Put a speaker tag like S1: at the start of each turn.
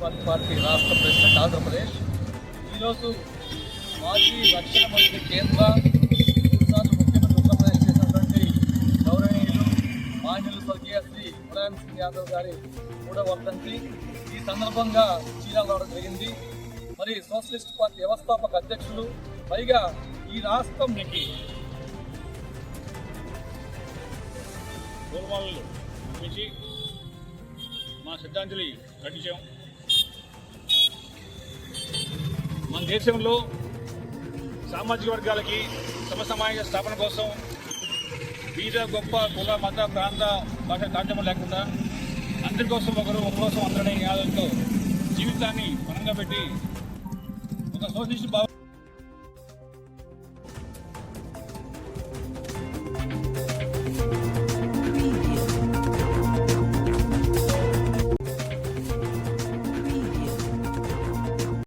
S1: Party party రాష్ట్ర president Andhra Pradesh. ఈరోజు మాజీ రక్షణ మంత్రి కేంద్ర మూడుసార్లు ముఖ్యమంత్రి ఉత్తరప్రదేశ్ చేసినటువంటి గౌరవనీయులు మాన్యులు స్వర్గీయ శ్రీ ములాయం సింగ్ యాదవ్ గారి మూడవ వర్ధంతి ఈ సందర్భంగా చీరాలు రావడం జరిగింది. మరి సోషలిస్ట్ పార్టీ వ్యవస్థాపక అధ్యక్షులు పైగా ఈ రాష్ట్రం
S2: పూర్వాలు గురించి మా శ్రద్ధాంజలి ఘటించాం దేశంలో సామాజిక వర్గాలకి సమసమాజ స్థాపన కోసం బీద గొప్ప కుల మత ప్రాంత భాష తాటం లేకుండా అందరి కోసం ఒకరు ఒకరోసం అందరనే నినాదంతో జీవితాన్ని పనంగా పెట్టి ఒక సోషలిస్ట్ భావ